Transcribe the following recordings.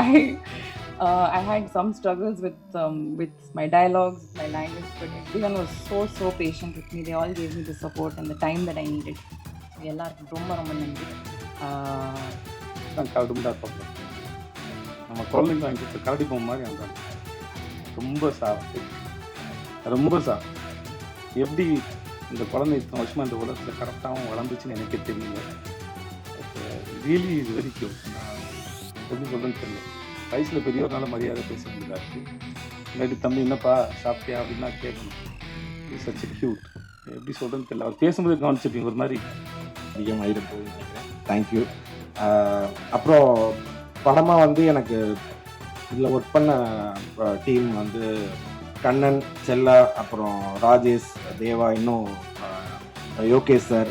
I uh, I had some struggles with um, with my dialogues, my language, but everyone was so so patient with me. They all gave me the support and the time that I needed. So எல்லாருக்கும் ரொம்ப ரொம்ப நன்றி. கரடுமுடா பார்ப்போம் நம்ம குழந்தைங்க வாங்கி கரடி பொம்மை மாதிரி அந்த ரொம்ப சாஃப்ட் ரொம்ப சாஃப்ட் எப்படி இந்த குழந்தை இத்தனை வருஷமாக இந்த உலகத்தில் கரெக்டாகவும் வளர்ந்துச்சுன்னு எனக்கே தெரியல. ரியலி uh, இது வரைக்கும் நான் எப்படி சொல்கிறேன்னு தெரியல. வயசில் பெரியவர்னால மரியாதை பேச முடியல இல்லாட்டி தம்பி என்னப்பா சாப்பிட்டியா? அப்படின்னா கேட்கணும். இட்ஸ் சச் கியூட் எப்படி சொல்கிறேன்னு தெரியல. அவர் பேசும்போது கவனிச்சிருப்பீங்க ஒரு மாதிரி. அதிகமாகிட போகுதுன்னு தேங்க்யூ அப்புறம் படமாக வந்து எனக்கு இதில் ஒர்க் பண்ண டீம் வந்து கண்ணன் செல்லா அப்புறம் ராஜேஷ் தேவா இன்னும் யோகேஷ் சார்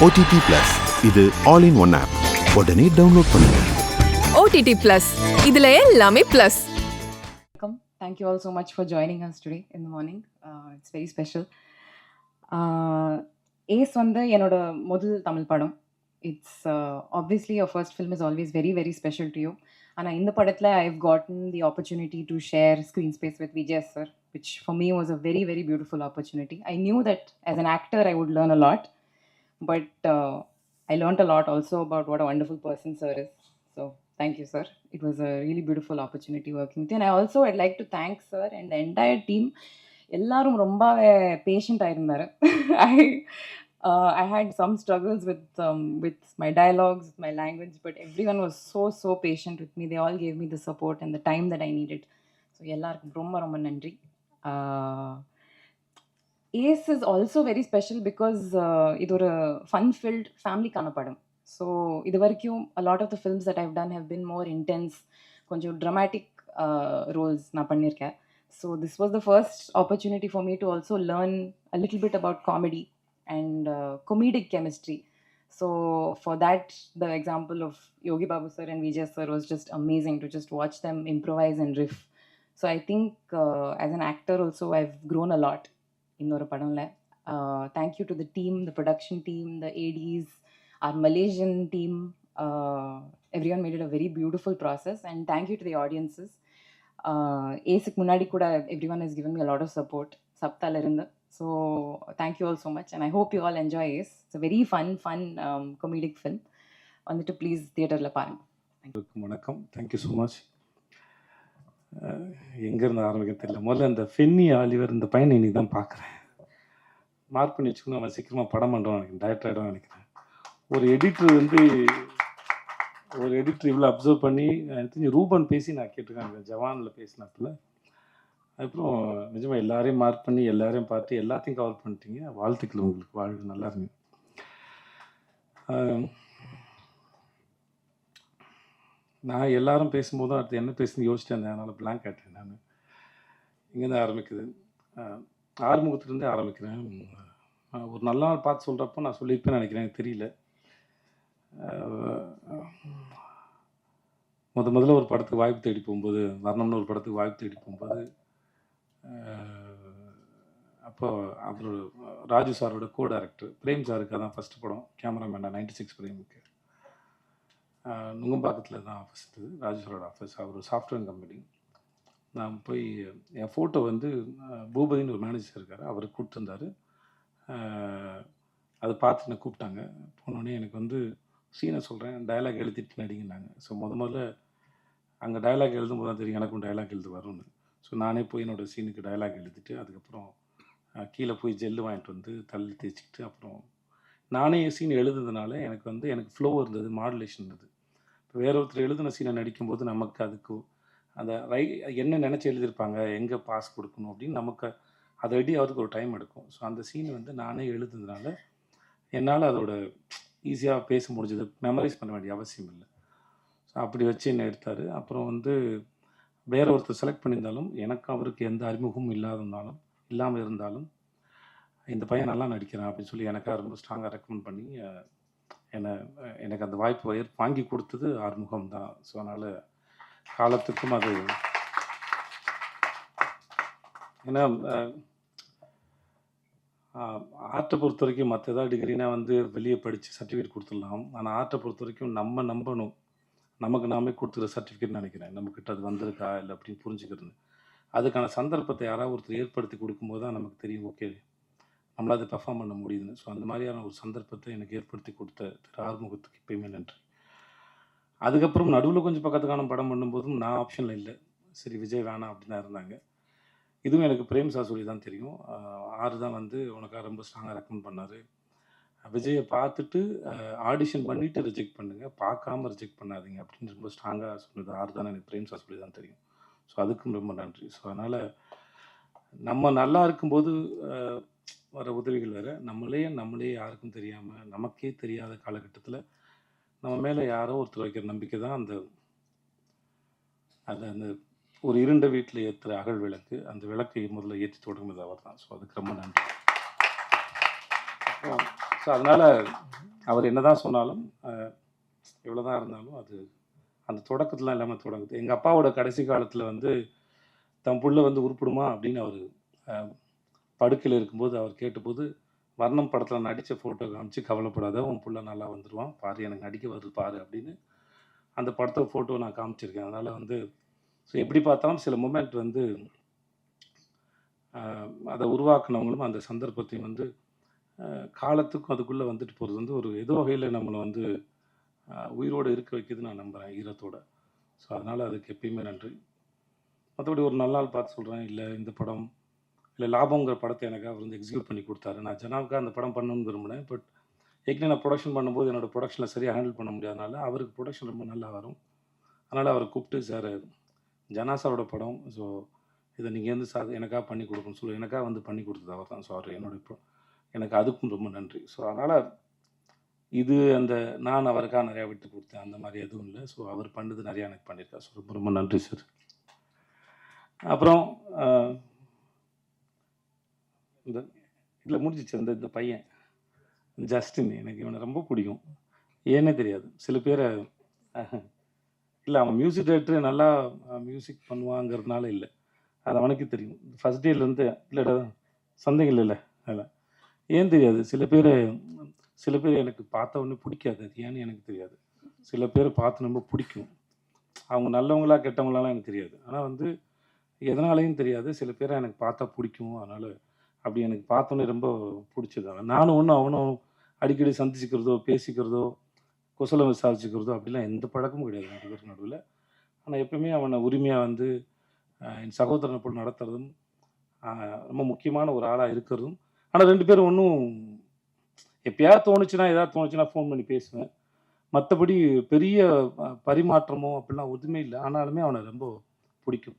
ஓடிடி பிளஸ் இது ஆல் இன் ஒன் ஆப் உடனே டவுன்லோட் பண்ணுங்க. ஓடிடி பிளஸ் இதுல எல்லாமே plus welcome. Thank you all so much for joining us today in the morning. Uh, it's very special. Uh, Ace வந்து என்னோட முதல் தமிழ் படம். It's obviously your first film is always very very special to you ஆனால் இந்த படத்தில் I have gotten the opportunity to share screen space with Vijay sir which for me was a very very beautiful opportunity I knew that as an actor I would learn a lot but I learnt a lot also about what a wonderful person sir is so thank you sir. It was a really beautiful opportunity working with you. And i also i'd like to thank sir and the entire team. எல்லாரும் ரொம்ப பேஷண்ட்டாக இருந்தார் I I had some struggles with with my dialogues my language but everyone was so so patient with me they all gave me the support and the time that I needed so எல்லாருக்கும் ரொம்ப ரொம்ப நன்றி Ace is also very special because இது ஒரு fun filled ஃபேமிலிக்கான படம் so இது வரைக்கும் a lot of the films that I've done have been more intense கொஞ்சம் ட்ரமாட்டிக் ரோல்ஸ் நான் பண்ணியிருக்கேன் so this was the first opportunity for me to also learn a little bit about comedy and comedic chemistry so for that the example of yogi babu sir and vijay sir was just amazing to just watch them improvise and riff so i think uh, as an actor also i've grown a lot இன்னொரு படம்ல thank you to the team the production team the ADs our Malaysian team everyone made it a very beautiful process and thank you to the audiences ஏசுக்கு முன்னாடி கூட everyone is given me lot of support சப்தாலிருந்து so thank you all so much and I hope you all enjoy is it's very fun fun comedic film வந்துட்டு please தியேட்டரில் பாருங்கள் வணக்கம் thank you so much எங்கேருந்து ஆரம்பிக்க தெரியல. முதல்ல இந்த ஃபென்னி ஆலிவர் இந்த பையனை இன்னைக்கு தான் பார்க்குறேன். மார்க் பண்ணி வச்சுக்கணும். அவன் சீக்கிரமாக படம் பண்ணுறான் நினைக்கிறேன். டைரக்டர் ஆகிடும் நினைக்கிறேன். ஒரு எடிட்டர் வந்து ஒரு எடிட்டர் இவ்வளோ அப்சர்வ் பண்ணி எனக்கு தெரிஞ்சு ரூபன் பேசி நான் கேட்டிருக்கேன். ஜவானில் பேசினப்பில். அதுக்கப்புறம் நிஜமாக எல்லாரையும் மார்க் பண்ணி எல்லாரையும் பார்த்து எல்லாத்தையும் கவர் பண்ணிட்டீங்க. வாழ்த்துக்கள் உங்களுக்கு. வாழ்வு நல்லா இருங்க நான் எல்லாரும் பேசும்போதும் அடுத்து என்ன பேசுன்னு யோசிச்சிட்டேன் இருந்தேன். அதனால் பிளாங்க் ஆகிட்டேன் நான். இங்கேருந்து ஆரம்பிக்குது. ஆஹ் ஆறுமுகத்துலேருந்தே ஆரம்பிக்கிறேன். ஒரு நல்ல நாள் பார்த்து சொல்கிறப்போ நான் சொல்லியிருப்பேன்னு நினைக்கிறேன். எனக்கு தெரியல. முத முதல்ல ஒரு படத்துக்கு வாய்ப்பு தேடி போகும்போது வர்ணம்னு ஒரு படத்துக்கு வாய்ப்பு தேடி போகும்போது அப்போ அவர் ராஜு சாரோட கோ டேரக்டர் பிரேம் சாருக்கு அதான் ஃபஸ்ட்டு படம். கேமராமேனா நைன்டி சிக்ஸ் பிரேமுக்கு. நுங்கம்பாக்கத்தில் தான் ஆஃபீஸ் இருந்தது ராஜேஸ்வரோட ஆஃபீஸ் அவர் சாஃப்ட்வேர் கம்பெனி நான் போய் என் ஃபோட்டோ வந்து பூபதின்னு ஒரு மேனேஜர் இருக்கார். அவர் கூப்பிட்டுருந்தார் அதை பார்த்து என்னை கூப்பிட்டாங்க. போனோடனே எனக்கு வந்து சீனை சொல்கிறேன் டயலாக் எழுதிட்டு நடிங்கன்னாங்க. ஸோ முத முதல்ல அங்கே டயலாக் எழுதும்போது தான் தெரியும் எனக்கும் டயலாக் எழுது வரும்னு. ஸோ நானே போய் என்னோடய சீனுக்கு டயலாக் எழுதிட்டு அதுக்கப்புறம் கீழே போய் ஜெல்லு வாங்கிட்டு வந்து தள்ளி தேய்ச்சிக்கிட்டு அப்புறம் நானே சீன் எழுதுனதுனால எனக்கு வந்து எனக்கு ஃப்ளோ இருந்தது மாடுலேஷன் இருந்தது. இப்போ வேற ஒருத்தர் எழுதின சீனை நடிக்கும்போது நமக்கு அதுக்கு அந்த ரை என்ன நினச்சி எழுதியிருப்பாங்க எங்கே பாஸ் கொடுக்கணும் அப்படின்னு நமக்கு அதை ரெடி அவருக்கு ஒரு டைம் எடுக்கும். ஸோ அந்த சீன் வந்து நானே எழுதுனதுனால என்னால் அதோட ஈஸியாக பேச முடிஞ்சது மெமரைஸ் பண்ண வேண்டிய அவசியம் இல்லை. ஸோ அப்படி வச்சு என்ன எடுத்தார்? அப்புறம் வந்து வேற ஒருத்தர் செலக்ட் பண்ணியிருந்தாலும் எனக்கு அவருக்கு எந்த அறிமுகமும் இல்லாதனாலும் இல்லாமல் இருந்தாலும் இந்த பையன் நல்லா நடிக்கிறான் அப்படின்னு சொல்லி எனக்காக ரொம்ப ஸ்ட்ராங்காக ரெக்கமெண்ட் பண்ணி என்னை எனக்கு அந்த வாய்ப்பு வாங்கி கொடுத்தது ஆறுமுகம் தான். ஸோ அதனால் காலத்துக்கும் அது ஏன்னா ஆர்ட்டை பொறுத்த வரைக்கும் மற்ற ஏதாவது டிகிரினா வந்து வெளியே படித்து சர்டிஃபிகேட் கொடுத்துடலாம். ஆனால் ஆர்ட்டை பொறுத்த வரைக்கும் நம்ம நம்பணும். நமக்கு நாமே கொடுத்துற சர்டிஃபிகேட் நினைக்கிறேன். நம்மக்கிட்ட அது வந்திருக்கா? இல்லை அப்படின்னு புரிஞ்சுக்கிறது. அதுக்கான சந்தர்ப்பத்தை யாராவது ஒருத்தர் ஏற்படுத்தி கொடுக்கும்போது தான் நமக்கு தெரியும் ஓகே. நம்மளால் அதை பெர்ஃபார்ம் பண்ண முடியுதுன்னு. ஸோ அந்த மாதிரியான ஒரு சந்தர்ப்பத்தை எனக்கு ஏற்படுத்தி கொடுத்த திரு ஆறுமுகத்துக்கு எப்பயுமே நன்றி. அதுக்கப்புறம் நடுவில் கொஞ்சம் பக்கத்துக்கான படம் பண்ணும்போதும் நான் ஆப்ஷனில் இல்லை. சரி விஜய் வேணாம் அப்படின்னு தான் இருந்தாங்க. இதுவும் எனக்கு பிரேம் சாசூரி தான் தெரியும். ஆறு தான் வந்து உனக்காக ரொம்ப ஸ்ட்ராங்காக ரெக்கமெண்ட் பண்ணார். விஜயை பார்த்துட்டு ஆடிஷன் பண்ணிவிட்டு ரிஜெக்ட் பண்ணுங்கள் பார்க்காம ரிஜெக்ட் பண்ணாதீங்க அப்படின்னு ரொம்ப ஸ்ட்ராங்காக சொன்னது ஆறு தான் எனக்கு பிரேம் சாசூரி தான் தெரியும். ஸோ அதுக்கும் ரொம்ப நன்றி. ஸோ அதனால் நம்ம நல்லா இருக்கும்போது வர உதவிகள் வேறு. நம்மளே நம்மளே யாருக்கும் தெரியாமல் நமக்கே தெரியாத காலகட்டத்தில் நம்ம மேலே யாரோ ஒருத்தர் வைக்கிற நம்பிக்கை தான் அந்த அது அந்த ஒரு இருண்ட வீட்டில் ஏற்றுற அகல் விளக்கு. அந்த விளக்கை முதல்ல ஏற்றி தொடங்குனது அவர் தான். ஸோ அதுக்கு ரொம்ப நன்றி. ஸோ அதனால் அவர் என்ன தான் சொன்னாலும் எவ்வளோ தான் இருந்தாலும் அது அந்த தொடக்கத்தில் எல்லாமே தொடங்குது. எங்கள் அப்பாவோட கடைசி காலத்தில் வந்து தம் புள்ள வந்து உருப்பிடுமா? அப்படின்னு அவர் படுக்கையில் இருக்கும்போது அவர் கேட்டபோது வர்ணம் படத்தில் நடித்த ஃபோட்டோ காமிச்சு கவலைப்படாத உன் புள்ள நல்லா வந்துடுவான் பாரு எனக்கு நடிக்க வருது பாரு அப்படின்னு அந்த படத்தை ஃபோட்டோ நான் காமிச்சிருக்கேன். அதனால் வந்து ஸோ எப்படி பார்த்தாலும் சில மூமெண்ட் வந்து அதை உருவாக்குனவங்களும் அந்த சந்தர்ப்பத்தையும் வந்து காலத்துக்கும் அதுக்குள்ளே வந்துட்டு போகிறது வந்து ஒரு ஏதோ வகையில் நம்மளை வந்து உயிரோடு இருக்க வைக்கிறது நான் நம்புகிறேன் ஈரத்தோட. ஸோ அதனால் அதுக்கு எப்பயுமே நன்றி. மற்றபடி ஒரு நல்ல நாள் பார்த்து சொல்கிறேன் இல்லை இந்த படம் இல்லை லாபங்கிற படத்தை எனக்கு அவர் வந்து எக்ஸிக்யூட் பண்ணி கொடுத்தாரு. நான் ஜனாவுக்காக அந்த படம் பண்ணணும்னு விரும்பினேன். பட் ஏற்கனவே நான் ப்ரொடக்ஷன் பண்ணும்போது என்னோட ப்ரொடக்ஷனில் சரியாக ஹேண்டில் பண்ண முடியாதனால அவருக்கு ப்ரொடக்ஷன் ரொம்ப நல்லா வரும். அதனால் அவரை கூப்பிட்டு சார் ஜனாசாவோட படம் ஸோ இதை நீங்கள் வந்து சார் எனக்காக பண்ணி கொடுக்கணும்னு சொல்லி. எனக்காக வந்து பண்ணி கொடுத்தது அவர் தான். ஸோ அவர் என்னோட எனக்கு அதுக்கும் ரொம்ப நன்றி. ஸோ அதனால் இது அந்த நான் அவருக்காக நிறையா விட்டு கொடுத்தேன். அந்த மாதிரி எதுவும் இல்லை. ஸோ அவர் பண்ணது நிறையா எனக்கு பண்ணியிருக்கார். ஸோ ரொம்ப ரொம்ப நன்றி சார் அப்புறம் இந்த இல்லை முடிஞ்சிச்சு அந்த இந்த பையன். ஜஸ்டின் எனக்கு இவனை ரொம்ப பிடிக்கும். ஏன்னே தெரியாது. சில பேரை இல்லை அவன் மியூசிக் டைரக்டர் நல்லா மியூசிக் பண்ணுவாங்கிறதுனால இல்லை. அது அவனுக்கு தெரியும். ஃபஸ்ட் டேலேருந்து இல்லைடா சந்தேகம் இல்லைல்ல அதில் ஏன் தெரியாது? சில பேர் சில பேர் எனக்கு பார்த்த உடனே பிடிக்காது. அது ஏன்னு எனக்கு தெரியாது. சில பேர் பார்த்து ரொம்ப பிடிக்கும். அவங்க நல்லவங்களா கெட்டவங்களாலாம் எனக்கு தெரியாது. ஆனால் வந்து எதனாலையும் தெரியாது. சில பேரை எனக்கு பார்த்தா பிடிக்கும். அதனால் அப்படி எனக்கு பார்த்தோன்னே ரொம்ப பிடிச்சது நானும் ஒன்றும் அவனும் அடிக்கடி சந்திச்சுக்கிறதோ பேசிக்கிறதோ குசலம் விசாரிச்சுக்கிறதோ அப்படிலாம் எந்த பழக்கமும் கிடையாது ரெண்டு பேருக்கு நடுவில். ஆனால் எப்பவுமே அவனை உரிமையாக வந்து என் சகோதரனை போல் நடத்துறதும் ரொம்ப முக்கியமான ஒரு ஆளாக இருக்கிறதும் ஆனால் ரெண்டு பேரும் ஒன்றும் எப்பயாவது தோணுச்சுன்னா ஏதாவது தோணுச்சுன்னா ஃபோன் பண்ணி பேசுவேன். மற்றபடி பெரிய பரிமாற்றமோ அப்படிலாம் ஒன்றுமே இல்லை. ஆனாலுமே அவனை ரொம்ப பிடிக்கும்.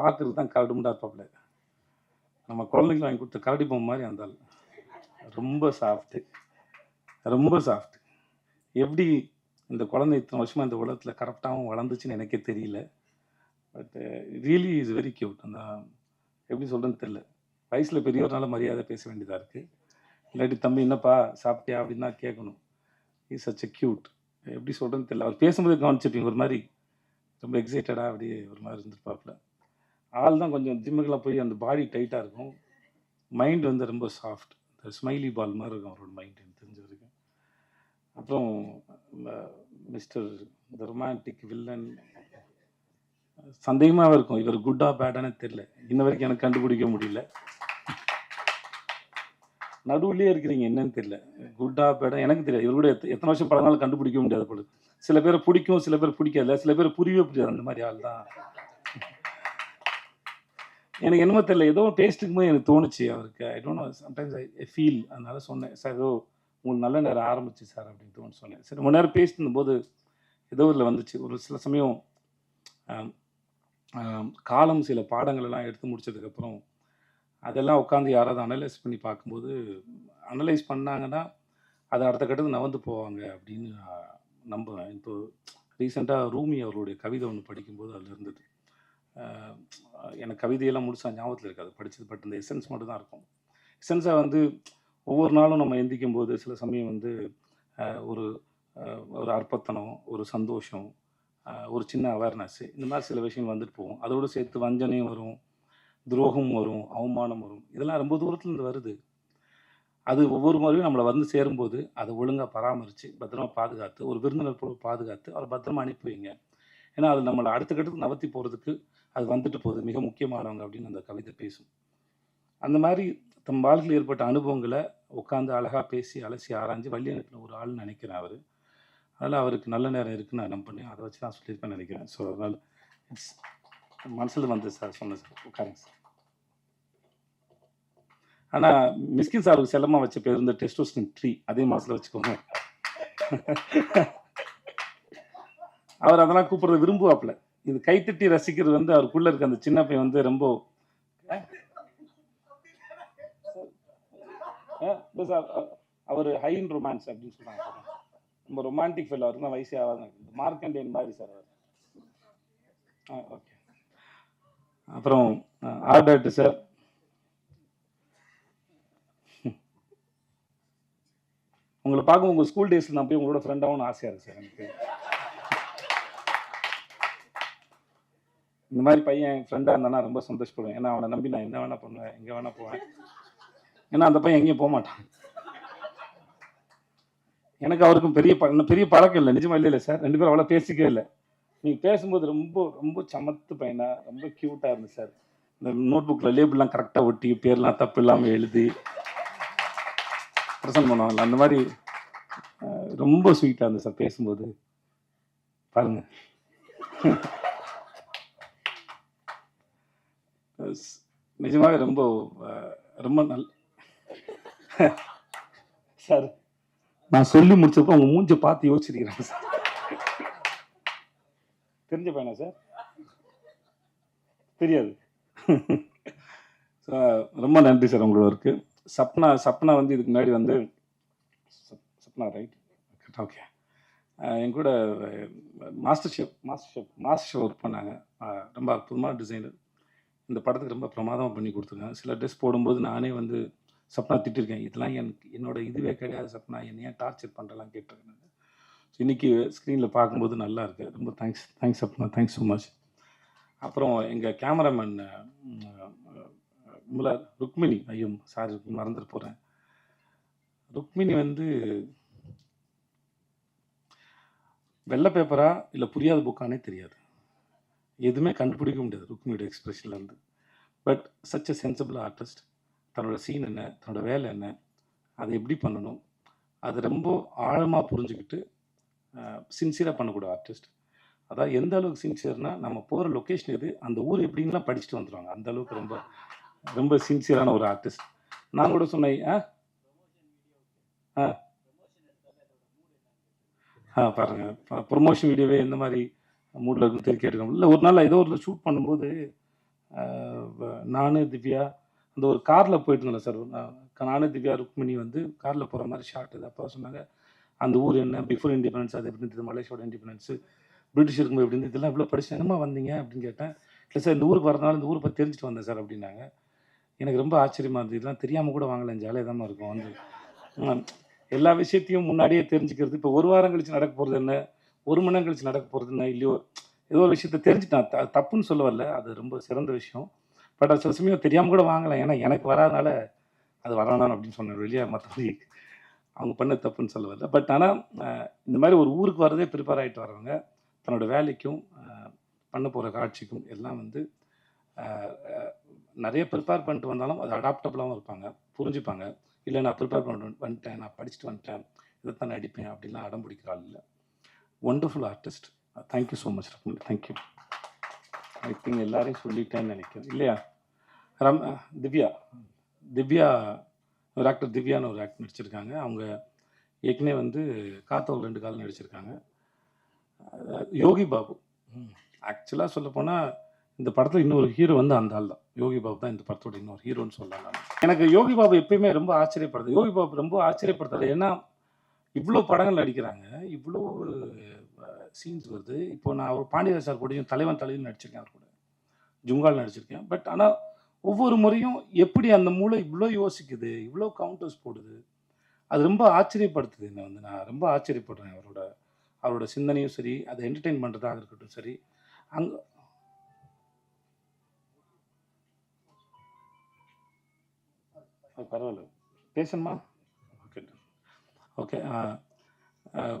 பார்க்குறது தான் கரடுமுண்டா இருப்பாப்புல. நம்ம குழந்தைங்க வாங்கி கொடுத்த கரடி பொம்மை மாதிரி அந்த ஆள். ரொம்ப சாஃப்ட்டு ரொம்ப சாஃப்ட் எப்படி இந்த குழந்தை இத்தனை வருஷமாக இந்த உலகத்தில் கரெக்டாகவும் வளர்ந்துச்சுன்னு எனக்கே தெரியல. But really is very cute அந்த எப்படி சொல்கிறேன்னு தெரில வயசில் பெரியவர்னால மரியாதை பேச வேண்டியதாக இருக்குது இல்லாட்டி தம்பி என்னப்பா சாப்பிட்டியா? அப்படின்னா கேட்கணும். இஸ் சச் எ க்யூட் எப்படி சொல்கிறேன்னு தெரியல. அவர் பேசும்போது கவனிச்சிருப்பீங்க ஒரு மாதிரி ரொம்ப எக்ஸைட்டடாக அப்படியே ஒரு மாதிரி இருந்திருப்பாப்புல. ஆள் தான் கொஞ்சம் ஜிம்முக்கெல்லாம் போய் அந்த பாடி டைட்டாக இருக்கும். மைண்ட் வந்து ரொம்ப சாஃப்ட் இந்த ஸ்மைலி பால் மாதிரி இருக்கும் அவரோட மைண்ட் எனக்கு தெரிஞ்ச வரைக்கும். அப்புறம் மிஸ்டர் இந்த ரொமான்டிக் வில்லன் சந்தேகமாக இருக்கும் இவர் குட்டா பேடானே தெரியல. இன்ன வரைக்கும் எனக்கு கண்டுபிடிக்க முடியல. நடுவுலேயே இருக்கிறீங்க என்னன்னு தெரியல. குட்டா பேடா எனக்கு தெரியாது இவர் கூட எத்த- எத்தனை வருஷம் பழகினாலும் கண்டுபிடிக்க முடியாது போல. சில பேரை பிடிக்கும் சில பேர் பிடிக்காதுல சில பேர் புரியவே புரியாது. அந்த மாதிரி ஆள் தான். எனக்கு என்னமோ தெரியல. ஏதோ டேஸ்ட்டுக்கு போது எனக்கு தோணுச்சு அவருக்கு. I don't know sometimes I feel அதனால சொன்னேன். சார் ஏதோ உங்களுக்கு நல்ல நேரம் ஆரம்பிச்சு சார் அப்படின்னு தோணு சொன்னேன். சரி ரொம்ப நேரம் பேசிட்டு போது ஏதோ இதில் வந்துச்சு. ஒரு சில சமயம் காலம் சில பாடங்களெல்லாம் எடுத்து முடிச்சதுக்கப்புறம் அதெல்லாம் உட்காந்து யாராவது அனலைஸ் பண்ணி பார்க்கும்போது அனலைஸ் பண்ணாங்கன்னா அது அடுத்த கட்டத்துக்கு நவந்து போவாங்க அப்படின்னு நான் நம்புவேன். இப்போ ரீசெண்டாக ரூமி அவருடைய கவிதை ஒன்று படிக்கும்போது அதில் இருந்தது எனக்கு கவிதையெல்லாம் முழுசாக ஞாபகத்தில் இருக்காது. படித்தது பட் இந்த எசன்ஸ் மட்டும் தான் இருக்கும் எசன்ஸாக வந்து ஒவ்வொரு நாளும் நம்ம எந்திக்கும் போது சில சமயம் வந்து ஒரு ஒரு அற்பத்தனம் ஒரு சந்தோஷம் ஒரு சின்ன அவேர்னஸ் இந்த மாதிரி சில விஷயங்கள் வந்துட்டு போகும். அதோடு சேர்த்து வஞ்சனையும் வரும் துரோகம் வரும் அவமானம் வரும். இதெல்லாம் ரொம்ப தூரத்துல இருந்து வருது. அது ஒவ்வொரு முறையும் நம்மளை வந்து சேரும்போது அதை ஒழுங்காக பராமரித்து பத்திரமா பாதுகாத்து ஒரு விருந்தினர் போல பாதுகாத்து அவரை பத்திரமா அனுப்பி வைங்க. ஏன்னா அது நம்மளை அடுத்த கட்டத்துக்கு போகிறதுக்கு அது வந்துட்டு போகுது. மிக முக்கியமானவங்க அப்படின்னு அந்த கவிதை பேசும். அந்த மாதிரி தம் வாழ்க்கையில் ஏற்பட்ட அனுபவங்களை உட்காந்து அழகாக பேசி அலசி ஆராய்ஞ்சு வழி அனுப்பின ஒரு ஆள்னு நினைக்கிறேன் அவர். அதனால் அவருக்கு நல்ல நேரம் இருக்குன்னு நான் நம்பினேன் அதை வச்சு நான் சொல்லியிருப்பேன் நினைக்கிறேன். ஸோ அதனால் இட்ஸ் மனசில் வந்து சார் சொன்னேன் சார் உட்காருங்க சார் ஆனால் மிஸ்கின் சாருக்கு செல்லமாக வச்ச பேர் இந்த டெஸ்டோஸ்டின் ட்ரீ அதே மாதத்தில் வச்சுக்கோங்க. அவர் அதெல்லாம் கூப்பிடுறத விரும்புவாப்புல. இது கைத்தட்டி ரசிக்கிறது வந்து அவருக்குள்ள இருக்க அந்த சின்ன பையன் வந்து ரொம்ப அவர் ஹை இன் ரொமான்ஸ் அப்படின்னு சொல்றாங்க. சார் ரொம்ப ரொமான்டிக் ஃபெல் அவருக்கு தான் வயசே ஆகாது மார்க்கண்டியன் மாதிரி சார் அவர். ஆ ஓகே. அப்புறம் ஆர்டர்ட்டு சார். உங்களை பார்க்க உங்கள் ஸ்கூல் டேஸில் நான் போய் உங்களோட ஃப்ரெண்டாகவும் ஆசையாக இருக்கு சார் எனக்கு. இந்த மாதிரி பையன் என் ஃப்ரெண்டாக இருந்தானா ரொம்ப சந்தோஷப்படுவேன். ஏன்னா அவனை நம்பி நான் என்ன வேணால் பண்ணுவேன் எங்கே வேணால் போவேன். ஏன்னா அந்த பையன் எங்கேயும் போக மாட்டான். எனக்கு அவருக்கும் பெரிய ப இன்னும் பெரிய பழக்கம் இல்லை. நிஜமா இல்லை இல்லை சார். ரெண்டு பேரும் அவ்வளோ பேசிக்கவே இல்லை. நீங்கள் பேசும்போது ரொம்ப ரொம்ப சமத்து பையனாக ரொம்ப க்யூட்டாக இருந்துச்சு சார். இந்த நோட் புக்கில் லேபிள்லாம் கரெக்டாக ஒட்டி பேர்லாம் தப்பு இல்லாமல் எழுதி ப்ரெசன்ட் பண்ணுவாங்கல்ல அந்த மாதிரி ரொம்ப ஸ்வீட்டாக இருந்துச்சு சார் பேசும்போது. பாருங்கள் ஸ்- நிஜமாவே ரொம்ப ரொம்ப நல் சார் நான் சொல்லி முடிச்சப்போ அவங்க மூஞ்ச பார்த்து யோசிச்சிருக்கிறேன் சார். தெரிஞ்ச பையனா சார்? தெரியாது. ரொம்ப நன்றி சார் உங்களோட இருக்கு சப்னா சப்னா வந்து இதுக்கு முன்னாடி வந்து சப்- சப்னா ரைட்? ஓகே. என் கூட master chef master chef master chef work பண்ணாங்க. ரொம்ப அற்புதமான டிசைனர். இந்த படத்துக்கு ரொம்ப பிரமாதமாக பண்ணி கொடுத்துருக்காங்க. சில ட்ரெஸ் போடும்போது நானே வந்து சப்னா திட்டிருக்கேன். இதெல்லாம் எனக்கு என்னோட இதுவே கிடையாது சப்னா. என்னை ஏன் டார்ச்சர் பண்ணுறலாம் கேட்டிருக்கேன் ஸோ இன்றைக்கி ஸ்க்ரீனில் பார்க்கும்போது நல்லா இருக்கு. ரொம்ப thanks thanks Sapna. Thanks so much அப்புறம் எங்கள் கேமராமேன் முல ருக்மிணி ஐயோ சாரி மறந்துட்டு போகிறேன் ருக்மிணி வந்து வெள்ளை பேப்பரா இல்லை புரியாத புக்கானே தெரியாது. எதுவுமே கண்டுபிடிக்க முடியாது ருக்மியோட எக்ஸ்பிரஷன்லேருந்து but such a sensible artist தன்னோட சீன் என்ன தன்னோட வேலை என்ன அதை எப்படி பண்ணணும் அது ரொம்ப ஆழமாக புரிஞ்சுக்கிட்டு சின்சியராக பண்ணக்கூடிய ஆர்டிஸ்ட் அதாவது எந்த அளவுக்கு சின்சியர்னால் நம்ம போகிற லொக்கேஷன் எது அந்த ஊர் எப்படின்லாம் படிச்சுட்டு வந்துடுவாங்க அந்த அளவுக்கு ரொம்ப ரொம்ப சின்சியரான ஒரு ஆர்டிஸ்ட் நான் கூட சொன்னேன் ஆ? ஆ. ஆ பாருங்க ப்ரொமோஷன் வீடியோவே எந்த மாதிரி மூடில் இருக்கும் தெரிவி கேட்டுக்கோங்க இல்லை ஒரு நாள் ஏதோ ஒரு ஷூட் பண்ணும்போது நான் திவ்யா அந்த ஒரு காரில் போயிட்டு சார் நானு திவ்யா ருக்மிணி வந்து காரில் போகிற மாதிரி ஷார்ட் இது. அப்போ சொன்னாங்க அந்த ஊர் என்ன? பிஃபோர் இண்டிபெண்டன்ஸ் அது எப்படி இருந்தது? மலேசியாவோட இண்டிபெண்டன்ஸு பிரிட்டிஷ் இருக்கும்போது எப்படி இருந்தது? இதெல்லாம் இவ்வளோ படிச்சு என்னமா வந்தீங்க? அப்படின்னு கேட்டேன். இல்லை சார் இந்த ஊருக்கு வரனால இந்த ஊரை பற்றி தெரிஞ்சுட்டு வந்தேன் சார் அப்படின்னாங்க. எனக்கு ரொம்ப ஆச்சரியமாக இருந்தது. இதெல்லாம் தெரியாமல் கூட வாங்கலாம் ஜாலியாக தான் இருக்கும். வந்து எல்லா விஷயத்தையும் முன்னாடியே தெரிஞ்சுக்கிறது. இப்போ ஒரு வாரம் கழிச்சு நடக்க போகிறது என்ன? ஒரு மணி நேரம் கழிச்சு நடக்க போகிறதுன்னா இல்லையோ ஏதோ ஒரு விஷயத்த தெரிஞ்சுட்டான். த தப்புன்னு சொல்ல வரல. அது ரொம்ப சிறந்த விஷயம். பட் அது சில சமயம் தெரியாமல் கூட வாங்கலாம் ஏன்னா எனக்கு வராதனால அது வரணும் அப்படின்னு சொன்னேன் வெளியே மற்றபடி அவங்க பண்ண தப்புன்னு சொல்ல வரல. பட் ஆனால் இந்த மாதிரி ஒரு ஊருக்கு வரதே ப்ரிப்பேர் ஆகிட்டு வரவங்க தன்னோட வேலைக்கும் பண்ண போகிற காட்சிக்கும் எல்லாம் வந்து நிறைய ப்ரிப்பேர் பண்ணிட்டு வந்தாலும் அது அடாப்டபுளாகவும் இருப்பாங்க. புரிஞ்சுப்பாங்க. இல்லை நான் ப்ரிப்பேர் பண்ணிட்டு வந்துட்டேன். நான் படிச்சுட்டு வந்துட்டேன். இதைத்தான் நடிப்பேன் அப்படிலாம் அடம் பிடிக்கிற ஆள் இல்லை. Wonderful artist thank you so much ரக்மன் thank you I think எல்லாரையும் சொல்லிட்டேன்னு நினைக்கிறேன். இல்லையா? ரம் திவ்யா. திவ்யா ஒரு ஆக்டர் திவ்யான்னு ஒரு ஆக்டர் நடிச்சிருக்காங்க. அவங்க ஏற்கனவே வந்து காத்தவர் ரெண்டு காலம் நடிச்சிருக்காங்க. யோகி பாபு. ஆக்சுவலாக சொல்ல போனால் இந்த படத்தில் இன்னொரு ஹீரோ வந்து அந்த ஆள் தான். யோகி பாபு தான் இந்த படத்தோட இன்னொரு ஹீரோன்னு சொல்லலாம். எனக்கு யோகி பாபு எப்பயுமே ரொம்ப ஆச்சரியப்படுது. யோகி பாபு ரொம்ப ஆச்சரியப்படுத்தாது ஏன்னா இவ்வளோ படங்கள் நடிக்கிறாங்க. இவ்வளோ சீன்ஸ் வருது. இப்போ நான் ஒரு பாண்டியராஜ் சார் கூடயும் தலைவன் தலைவன் நடிச்சிருக்கேன் அவர் கூட. ஜுங்கால் நடிச்சிருக்கேன். பட் ஆனால் ஒவ்வொரு முறையும் எப்படி அந்த மூளை இவ்வளோ யோசிக்குது இவ்வளோ கவுண்டர்ஸ் போடுது அது ரொம்ப ஆச்சரியப்படுத்துது என்னை வந்து. நான் ரொம்ப ஆச்சரியப்படுறேன் அவரோட அவரோட சிந்தனையும் சரி அதை என்டர்டெயின் பண்ணுறதாக இருக்கட்டும் சரி. அங்கே பரவாயில்ல. பேசணுமா? ஓகே uh, uh,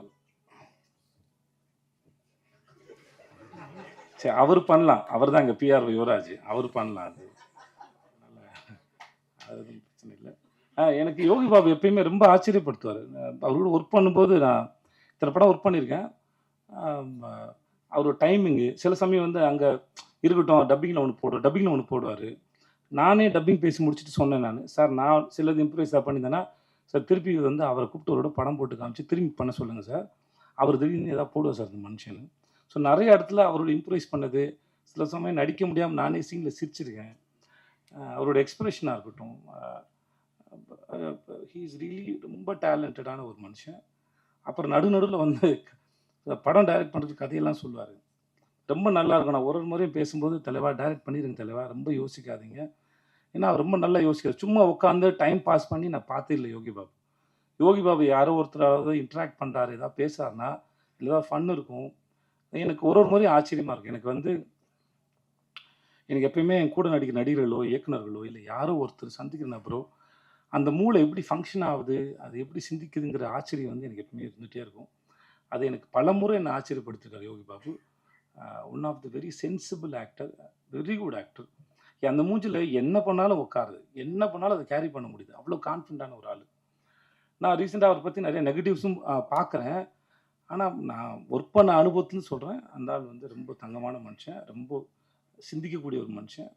சரி அவர் பண்ணலாம். அவர் தான் இங்கே பிஆர் யுவராஜ். அவர் பண்ணலாம் அது. அது பிரச்சனை இல்லை. ஆ, எனக்கு யோகி பாபு எப்பயுமே ரொம்ப ஆச்சரியப்படுத்துவார். அவரோட ஒர்க் பண்ணும்போது நான் இத்தனை படம் ஒர்க் பண்ணியிருக்கேன். அவரோட டைமிங்கு சில சமயம் வந்து அங்கே இருக்கட்டும் டப்பிங்கில் ஒன்று போடுவார் டப்பிங்கில் ஒன்று போடுவார். நானே டப்பிங் பேசி முடிச்சுட்டு சொன்னேன் நான். சார் நான் சிலது இம்ப்ரூவைஸாக பண்ணியிருந்தேன்னா சார் திருப்பி வந்து அவரை கூப்பிட்டு அவரோட படம் போட்டு காமிச்சு திரும்பி பண்ண சொல்லுங்கள் சார். அவர் திடீர்னு ஏதாவது போடுவார் சார் இந்த மனுஷன். ஸோ நிறைய இடத்துல அவரோட இம்ப்ரூவைஸ் பண்ணது சில சமயம் நடிக்க முடியாமல் நானே சீனில் சிரிச்சிருக்கேன். அவரோட எக்ஸ்பிரஷனாக இருக்கட்டும் ஹீ இஸ் ரியலி ரொம்ப டேலண்டடான ஒரு மனுஷன். அப்புறம் நடு நடுவில் வந்து படம் டைரக்ட் பண்ணுறதுக்கு கதையெல்லாம் சொல்லுவார். ரொம்ப நல்லா இருக்கும். நான் ஒரு ஒரு முறையும் பேசும்போது தலைவா டைரக்ட் பண்ணிடுங்க தலைவா. ரொம்ப யோசிக்காதீங்க. ஏன்னா ரொம்ப நல்லா யோசிக்கிறார். சும்மா உட்காந்து டைம் பாஸ் பண்ணி நான் பார்த்து இல்லை யோகி பாபு. யோகி பாபு யாரோ ஒருத்தராவது இன்ட்ராக்ட் பண்ணுறாரு ஏதாவது பேசுறாருன்னா இல்லை ஏதாவது ஃபன் இருக்கும். எனக்கு ஒரு ஒரு முறையும் ஆச்சரியமாக இருக்கும் எனக்கு வந்து எனக்கு எப்பயுமே என் கூட நடிக்கிற நடிகர்களோ இயக்குனர்களோ இல்லை யாரோ ஒருத்தர் சந்திக்கிற நபரோ அந்த மூளை எப்படி ஃபங்க்ஷன் ஆகுது அது எப்படி சிந்திக்குதுங்கிற ஆச்சரியம் வந்து எனக்கு எப்பவுமே இருந்துகிட்டே இருக்கும். அது எனக்கு பல முறை என்னை ஆச்சரியப்படுத்திருக்காரு Yogi Babu. One of the very sensible actor very good actor அந்த மூஞ்சில் என்ன பண்ணாலும் உட்காருது. என்ன பண்ணாலும் அதை கேரி பண்ண முடியுது. அவ்வளோ கான்ஃபிடண்டான ஒரு ஆள். நான் ரீசெண்டாக அவரை பற்றி நிறைய நெகட்டிவ்ஸும் பார்க்குறேன். ஆனால் நான் ஒர்க் பண்ண அனுபவத்துன்னு சொல்கிறேன் அந்த ஆள் வந்து ரொம்ப தங்கமான மனுஷன். ரொம்ப சிந்திக்கக்கூடிய ஒரு மனுஷன்.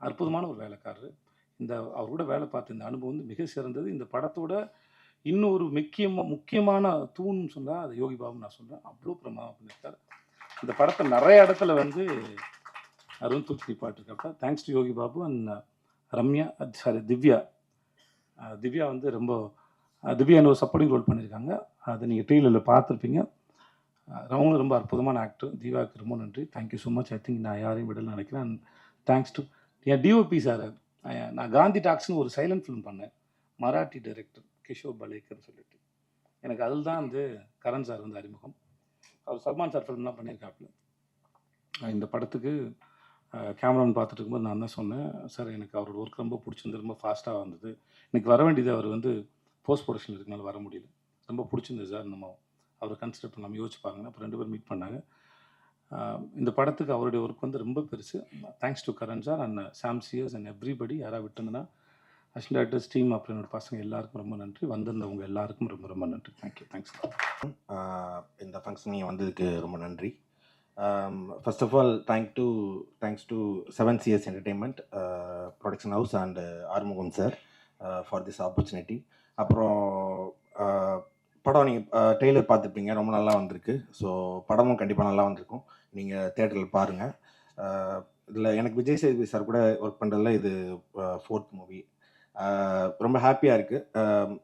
அற்புதமான ஒரு வேலைக்காரர். இந்த அவரோட வேலை பார்த்த இந்த அனுபவம் வந்து மிக சிறந்தது. இந்த படத்தோட இன்னொரு முக்கியமாக முக்கியமான தூண்னு சொன்னால் அது யோகி பாபு நான் சொல்கிறேன் அவ்வளோ பிரமாதம் பண்ணியிருக்காரு. இந்த படத்தை நிறைய இடத்துல வந்து அருண் தூக்கி பாட்டுருக்கப்ப thanks to Yogi Babu and uh, Ramya uh, sorry Divya. Uh, Divya வந்து ரொம்ப திவ்யா ஒரு சப்போர்ட்டிங் ரோல் பண்ணியிருக்காங்க. அதை நீங்கள் ட்ரெயிலரில் பார்த்துருப்பீங்க. அவங்களும் ரொம்ப அற்புதமான ஆக்டர் திவ்யாவுக்கு ரொம்ப நன்றி. Thank you so much I think நான் யாரையும் விடல நினைக்கிறேன். அண்ட் தேங்க்ஸ் டு என் டிஓபி சார் நான் காந்தி டாக்ஸ்னு ஒரு சைலண்ட் ஃபிலிம் பண்ணேன். மராட்டி டைரக்டர் கிஷோர் பலேக்கர்னு சொல்லிட்டு. எனக்கு அதில் தான் வந்து கரண் சார் வந்து அறிமுகம். அவர் சல்மான் சார் ஃபிலிம்லாம் பண்ணியிருக்காப்புல. இந்த படத்துக்கு கேமராமேன் பார்த்துட்டு இருக்கும்போது நான் தான் சொன்னேன் சார் எனக்கு அவரோட ஒர்க் ரொம்ப பிடிச்சிருந்து ரொம்ப ஃபாஸ்ட்டாக வந்தது. எனக்கு வர வேண்டியது அவர் வந்து போஸ்ட் ப்ரொடக்ஷன் இருக்கனால வர முடியல. ரொம்ப பிடிச்சிருந்தது சார் நம்ம அவரை கன்சிடர் பண்ணாமல் யோசிச்சு பாருங்க. அப்புறம் ரெண்டு பேரும் மீட் பண்ணாங்க. இந்த படத்துக்கு அவருடைய ஒர்க் வந்து ரொம்ப பெருசு. Thanks to Karan sir and Sam cheers and everybody யாராவது விட்டுருந்தேன்னா அசிஸ்டன்ட் டேரக்டர்ஸ் டீம் அப்புறம் என்னோட பசங்க எல்லாருக்கும் ரொம்ப நன்றி. வந்திருந்தவங்க எல்லாருக்கும் ரொம்ப ரொம்ப நன்றி. தேங்க்யூ தேங்க்ஸ் இந்த ஃபங்க்ஷன் நீங்கள் வந்ததுக்கு ரொம்ப நன்றி. First of all thank to thanks to seven CS entertainment production house and Arumugam sir for this opportunity அப்புறம் uh, படம் நீங்கள் டெய்லர் uh, பார்த்துருப்பீங்க ரொம்ப நல்லா வந்திருக்கு. ஸோ படமும் கண்டிப்பாக நல்லா வந்திருக்கும். நீங்கள் தேட்டரில் பாருங்கள் uh, இதில் எனக்கு விஜய் சேதுபதி சார் கூட ஒர்க் பண்ணுறதுல இது ஃபோர்த் மூவி ரொம்ப ஹாப்பியாக இருக்குது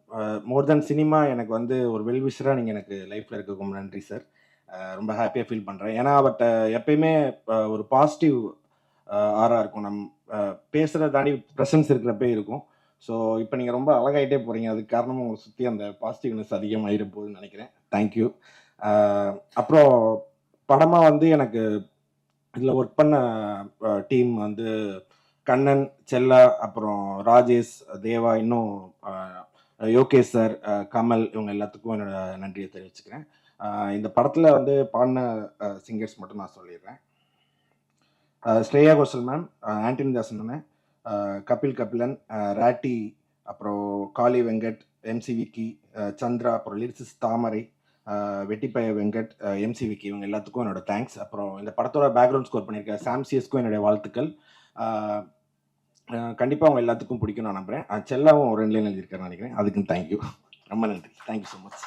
மோர் தென் சினிமா எனக்கு வந்து ஒரு வெல்விஷராக நீங்கள் எனக்கு லைஃப்பில் இருக்க ரொம்ப நன்றி சார் ரொம்ப ஹாப்பியாக ஃபீல் பண்ணுறேன் ஏன்னா அவர்கிட்ட எப்பயுமே ஒரு பாசிட்டிவ் ஆராக இருக்கும். நம் பேசுகிறத தாண்டி ப்ரெசன்ஸ் இருக்கிறப்பே இருக்கும். ஸோ இப்போ நீங்கள் ரொம்ப அழகாயிட்டே போகிறீங்க அதுக்கு காரணம் உங்களை சுற்றி அந்த பாசிட்டிவ்னஸ் அதிகமாகிட போகுதுன்னு நினைக்கிறேன். தேங்க்யூ அப்புறம் படமாக வந்து எனக்கு இதில் ஒர்க் பண்ண டீம் வந்து கண்ணன் செல்லா அப்புறம் ராஜேஷ் தேவா இன்னும் யோகேஷ் சார் கமல் இவங்க எல்லாத்துக்கும் என்னோட நன்றியை தெரிவிச்சுக்கிறேன். இந்த படத்தில் வந்து பாடின சிங்கர்ஸ் மட்டும் நான் சொல்லிடுறேன். ஸ்ரேயா கோஷல் மேம் ஆண்டனி தாசன் மேம் கபில் கபிலன் ராட்டி அப்புறம் காளி வெங்கட் எம்சி விக்கி சந்திரா அப்புறம் லிரிசிஸ் தாமரை வெட்டிப்பய வெங்கட் எம்சி விக்கி இவங்க எல்லாத்துக்கும் என்னோட தேங்க்ஸ் அப்புறம் இந்த படத்தோட பேக்ரவுண்ட் ஸ்கோர் பண்ணியிருக்க சாம்சிஎஸ்க்கும் என்னுடைய வாழ்த்துக்கள். கண்டிப்பாக அவங்க எல்லாத்துக்கும் பிடிக்கும் நான் நம்புகிறேன் செல்லாவும் ரெண்டுலேயும் ரெண்டு லைன் எழுதியிருக்காருன்னு நினைக்கிறேன். அதுக்கும் தேங்க்யூ ரொம்ப நன்றி. Thank you so much